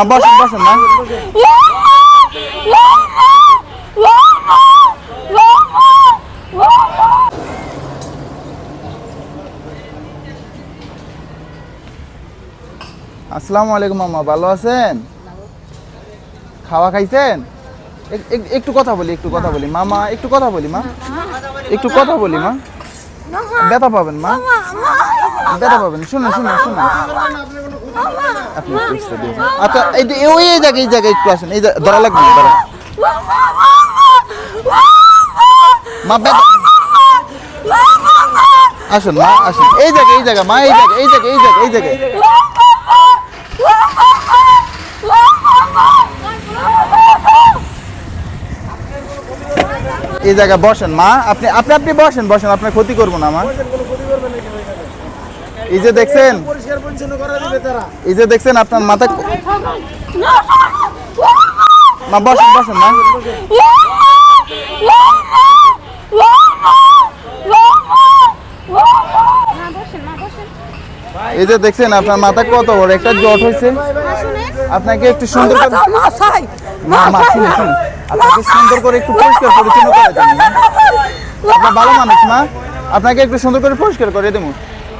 মা বসেন বসেন মা আসসালামু আলাইকুম মামা ভালো আছেন? খাওয়া খাইছেন? এক- এক- একটু কথা বলি একটু কথা বলি। মামা একটু কথা বলি মা। একটু কথা বলি মা। ব্যথা পাবেন মা। ব্যথা পাবেন শুনুন শুনুন শুনুন। আপনি। আচ্ছা এই ওই এই জায়গায় এই জায়গায় একটু আসেন এই ধরা লাগবে না, ধরা। মা আসুন মা আসুন। এই জায়গায় এই জায়গা মা এই জায়গায় এই জায়গায় এই জায়গায় এই জায়গায়। এই জায়গায় বসেন মা। আপনি আপনি আপনি বসেন বসেন আপনার ক্ষতি করব না মা। এই যে দেখছেন? এই যে দেখছেন আপনার মাথা মা বসেন বসেন মা। এই যে দেখছেন আপনার মাথা কত বড়? একটা জট হয়েছে। আপনাকে একটু সুন্দর করে আপনাকে সুন্দর করে একটু পরিষ্কার পরিচ্ছন্ন করে দেন। ভালো মানুষ মা। আপনাকে একটু সুন্দর করে পরিষ্কার করে দেবো।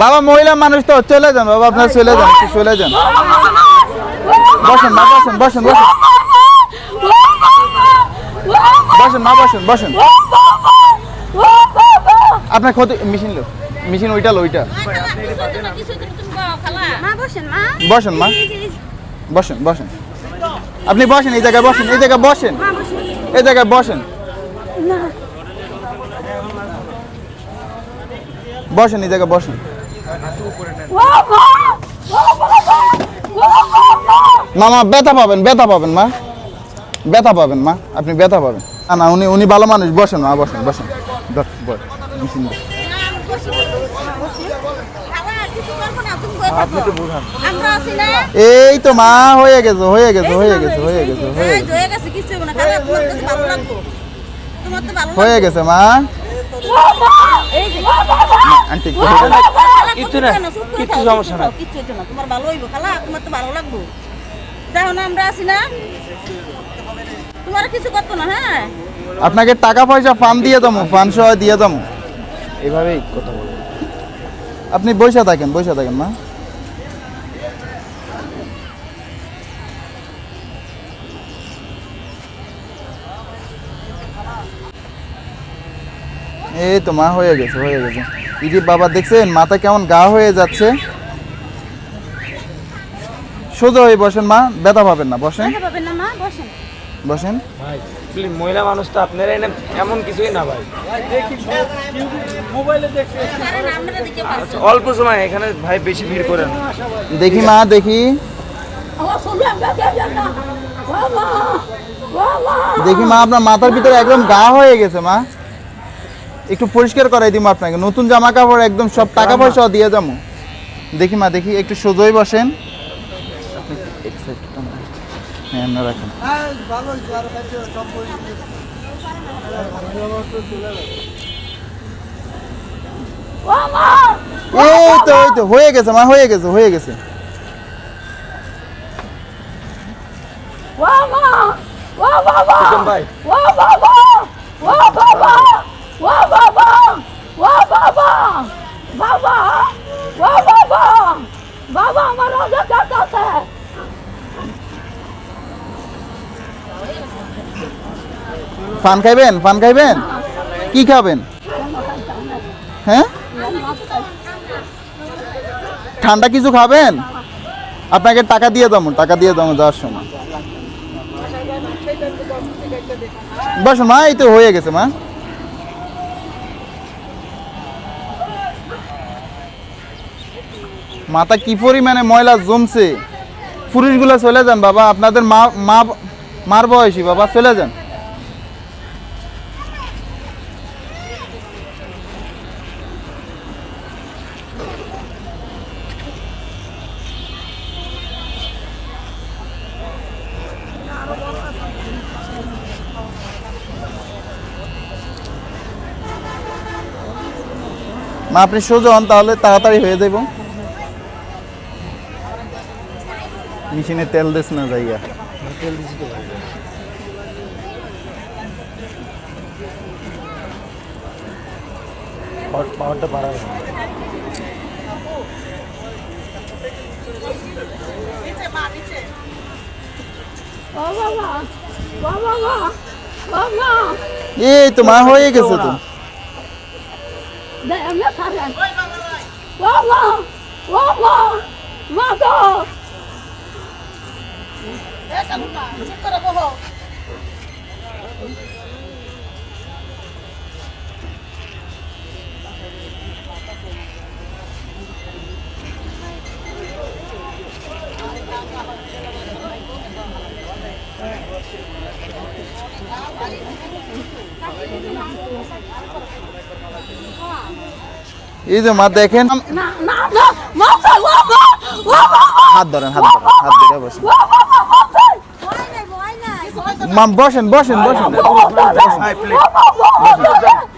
বাবা মহিলা মানুষ তো চলে যান বাবা আপনার চলে যান চলে যান। বসেন মা বসেন বসেন বসেন। বসেন মা বসেন বসেন। আপনার ক্ষতি মেশিন লো মেশিন ওইটা লো ওইটা। বসেন মা। বসেন বসেন আপনি বসেন এই জায়গায় বসেন এই জায়গায় বসেন। এই জায়গায় বসেন। বসেন এই জায়গায় বসেন। মামা, ব্যথা পাবেন ব্যথা পাবেন, মা। ব্যথা পাবেন, মা। আপনি ব্যথা পাবেন। না না, উনি উনি ভালো মানুষ। বসেন, মা, বসেন বসেন। না এই তো, মা, হয়ে গেছে হয়ে গেছে হয়ে গেছে হয়ে গেছে হয়ে গেছে। হয়ে গেছে না মা আন্টি কিচ্ছু না কিচ্ছু সমস্যা না কিচ্ছু না তোমার ভালো হইব খালা তোমার তো ভালো লাগবো। দেখো না আমরা আছি না। তোমার কিছু করতো না হ্যাঁ? আপনাকে টাকা পয়সা ফান দিয়ে দামো ফান সহ দিয়ে দামো এইভাবেই কথা বলব। আপনি বৈশা থাকেন বৈশা থাকেন মা। এই তো মা হয়ে গেছে হয়ে গেছে। ইদি বাবা দেখছেন মাথা কেমন গা হয়ে যাচ্ছে? সোজা হয়ে বসেন মা ব্যথা পাবেন না বসেন। বসেন। বসেন। ভাই মহিলা মানুষ তো আপনারা এনে এমন কিছুই না ভাই। মোবাইলে দেখছে কারণ আমরা দিকে আচ্ছা, অল্প সময় এখানে ভাই বেশি ভিড় করেন। না। দেখি মা দেখি। দেখি মা আপনার মাথার ভিতরে একদম গা হয়ে গেছে মা। একটু পরিষ্কার করাই দিব আপনাকে নতুন জামা কাপড় একদম সব টাকা পয়সা দিয়ে যাব দেখি মা দেখি একটু সোজই বসেন হ্যাঁ রাখেন এই তো এই তো হয়ে গেছে মা হয়ে গেছে হয়ে গেছে চিকন ভাই বাবা কাটাছে পান খাইবেন? পান খাইবেন? কি খাবেন? হ্যাঁ? ঠান্ডা কিছু খাবেন? আপনাকে টাকা দিয়ে দাম টাকা দিয়ে দাম যাওয়ার সময়। বসুন মা, এই তো হয়ে গেছে মা। মাথা কি পরিমাণে ময়লা জমছে? পুরুষগুলো চলে যান বাবা, আপনাদের মা মা, মার বয়সী, বাবা, চলে যান। মা, আপনি সোজা হন, তাহলে তাড়াতাড়ি হয়ে যাইব। মেশিনে তেল দিস না জায়গা তেল দিছি তো ভাই পাওয়ার- পাওয়ারটা বাড়াবে ও বাবা ও বাবা বাবা এই তো মা হয়ে গেছে তো দে এমনি খাবেন বাবা বাবা মা তো এই যে মা দেখেন হাত ধরেন হাত ধরেন হাত ধরে বসেন মা, বসেন বসেন বসেন।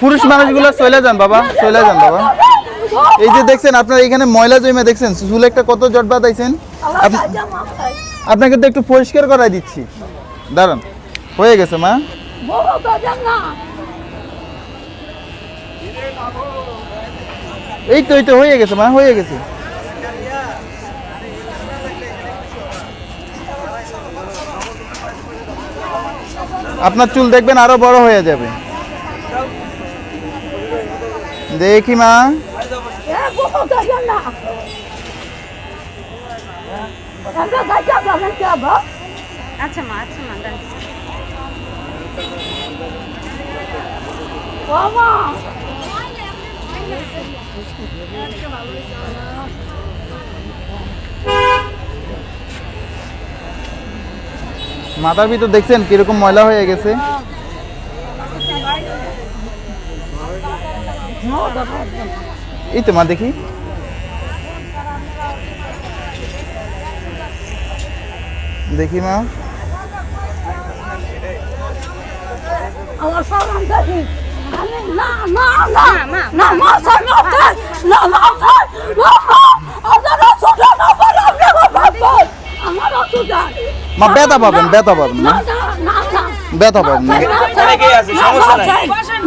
পুরুষ মানুষগুলো চলে যান, বাবা, চলে যান, বাবা। এই যে দেখছেন, আপনার এখানে ময়লা জমে দেখছেন, চুলে একটা কত জট বাঁধাইছেন। আপনাকে তো একটু পরিষ্কার করাই দিচ্ছি। দাঁড়ান, হয়ে গেছে, মা। এই তো এই তো, হয়ে গেছে, মা, হয়ে গেছে। আপনার চুল দেখবেন আরও বড় হয়ে যাবে। দেখি মা। আচ্ছা মা আচ্ছা মা মাথার ভিতর দেখছেন কীরকম ময়লা হয়ে গেছে? এই তো মা দেখি। দেখি মা। আমার না না না মা, না না না না না না। না ব্যথা পাবেন ব্যথা পাবেন না না না না না ব্যথা পাবেন না আছে, সমস্যা নাই।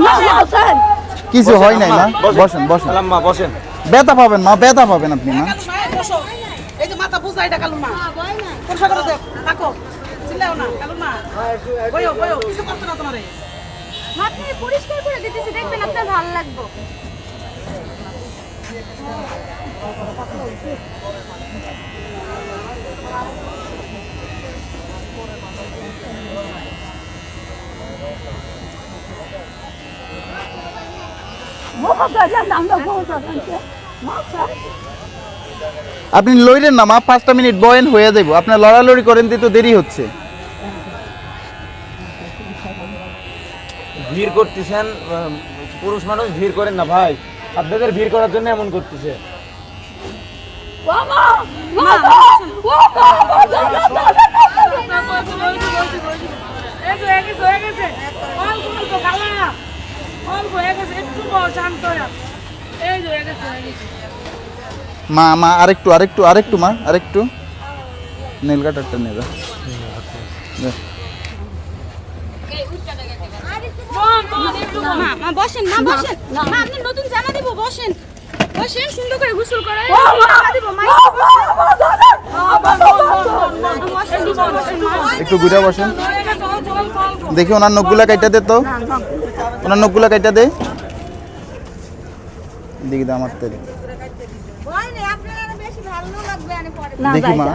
না না সাই কিছু হয় নাই না বসেন। বসেন মা বসেন। ব্যথা পাবেন মা ব্যথা পাবেন আপনি বসো। এই যে মাথা বুঝাই এটা কালু মা। করে দেখ থাকো। চিল্লাও না কালু মা। বইও বইও কিছু করতে না তোমারে। আপনি পরিষ্কার করে দিতেছি দেখবেন আপনার ভালো লাগবে জান আমরা বাবা তো জান মা সাই আপনি লইলেন না মা পাঁচটা মিনিট বয়েন হয়ে যাব আপনার লড়ালড়ি করেন দিতে দেরি হচ্ছে। ভিড় করতেছেন পুরুষ মানুষ ভিড় করেন না ভাই। আপনাদের ভিড় করার জন্য এমন করতেছে বাবা বাবা বাবা এই যে হয়ে গেছে হয়ে গেছে অল্প অল্প খালা অল্প হয়ে গেছে একটু বল শান্ত হয়ে এই যে হয়ে গেছে হয়ে গেছে মা মা, আরেকটু আরেকটু আরেকটু মা, আরেকটু। নীল কাটারটা মা একটু ঘুরে বসেন। দেখি ওনার নখগুলা কাইটা দে তো। ওনার নখগুলা কাইটা দে। দেখি দে। আমার তেল দেখি মা।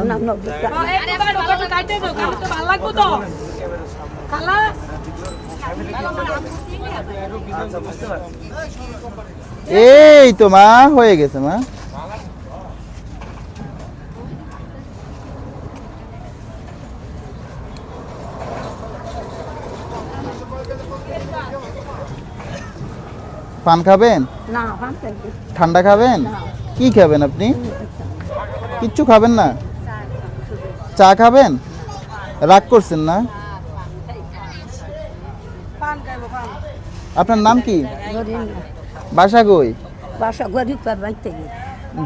এই তো মা হয়ে গেছে মা। পান খাবেন? ঠান্ডা খাবেন? কি খাবেন আপনি? কিচ্ছু খাবেন না? চা খাবেন? রাগ করছেন না? পান খাইবো পান। আপনার নাম কি? বাসা কই? বাসা গরিব পার বাইতে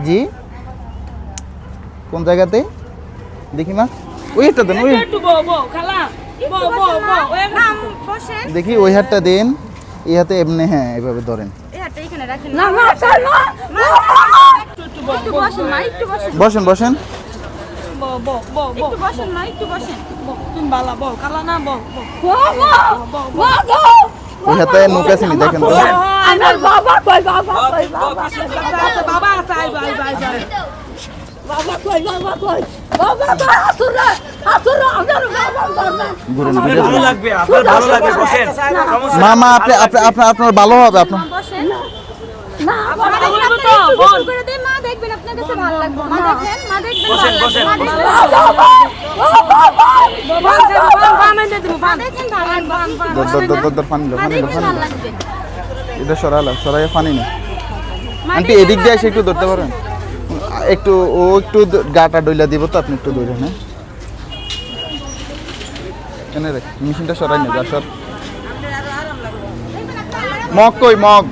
জি। কোন জায়গাতে? দেখি মা। ওই হাতটা দেন ওই একটু বো বো খালা। বো বো বো গেছে। বসেন দেখি ওই হাতটা দেন। এই হাতে এমনি হ্যাঁ এভাবে ধরেন। বসেন বসেন। দেখেন তো। বাবা ঘুরেন আপনার ভালো লাগবে আপনার ভালো লাগবে বসেন। সমস্যা মা মা আপনি আপনি আপনার আপনার ভালো হবে আপনার এটা সরালো সরাই পানি না। আন্টি এদিক দিয়ে এসে একটু ধরতে পারেন একটু ও একটু গাটা ডইলা দিব তো আপনি একটু ধরে হ্যাঁ এনে রে মেশিনটা সরাই না সর। মগ কই মগ?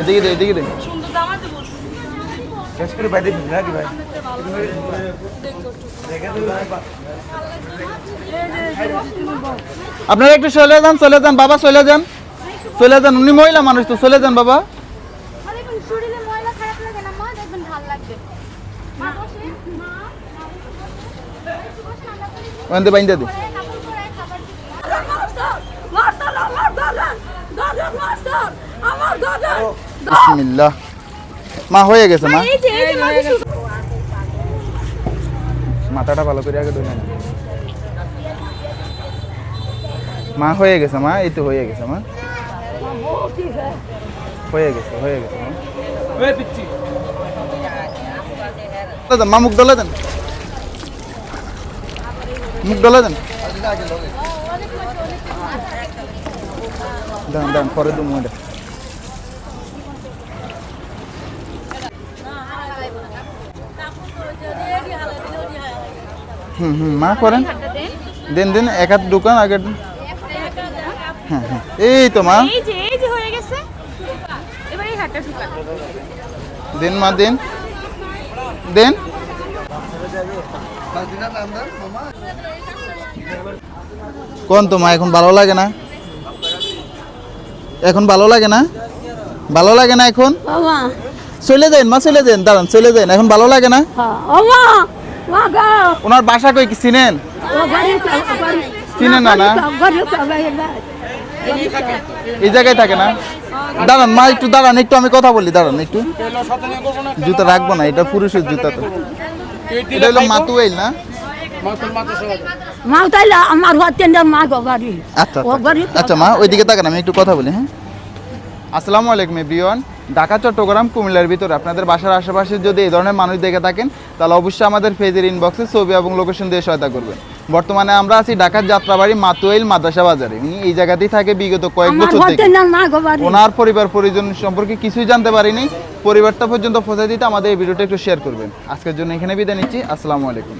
এদিকে দে এদিকে দে। সুন্দর দামা করে বাইরে দিন নাকি ভাই? আপনারা একটু চলে যান চলে যান বাবা চলে যান। চলে যান উনি মহিলা মানুষ তো চলে যান বাবা। মা? বাইন্দা দি। বিসমিল্লাহ। হয়ে গেছে মা। মাথাটা ভালো করে আগে ধরে মা হয়ে গেছে মা? এই তো হয়ে গেছে মা। হয়ে গেছে হয়ে গেছে। মা দেন, মুখ দলে দেন। মুখ দলে দেন। দেন দেন পরে দু মুখ হুম হুম মা করেন। দেন দেন এক হাত ঢুকান আগে হ্যাঁ হ্যাঁ। এই তো মা। ঢুকান দেন মা দিন। দেন। কোন তো মা এখন ভালো লাগে না? এখন ভালো লাগে না? ভালো লাগে না এখন? চলে যান মা চলে যান দাঁড়ান চলে যান এখন ভালো লাগে না? ওনার বাসা কই কি চিনেন? চিনেন না না? এই জায়গায় থাকে না? দাঁড়ান মা একটু দাঁড়ান একটু আমি কথা বলি দাঁড়ান একটু। জুতা রাখব না এটা পুরুষের জুতা তো। এটা হলো মাতুয়েল না? আচ্ছা আচ্ছা। আচ্ছা মা ওইদিকে তাকান আমি একটু কথা বলি হ্যাঁ? আসসালামু আলাইকুম এভরিওয়ান। ঢাকা চট্টগ্রাম কুমিল্লার ভিতরে। আপনাদের বাসার আশেপাশে যদি এই ধরনের মানুষ দেখে থাকেন তাহলে অবশ্যই আমাদের ফেজের ইনবক্সে ছবি এবং লোকেশন দিয়ে সহায়তা করবেন। বর্তমানে আমরা আছি ঢাকার যাত্রাবাড়ি মাতুয়েল মাদ্রাসা বাজারে। উনি এই জায়গাতেই থাকে বিগত কয়েক বছর থেকে। ওনার পরিবার পরিজন সম্পর্কে কিছুই জানতে পারিনি। পরিবারটা পর্যন্ত পৌঁছে দিতে আমাদের এই ভিডিওটা একটু শেয়ার করবেন। আজকের জন্য এখানে বিদায় নিচ্ছি। আসসালামু আলাইকুম।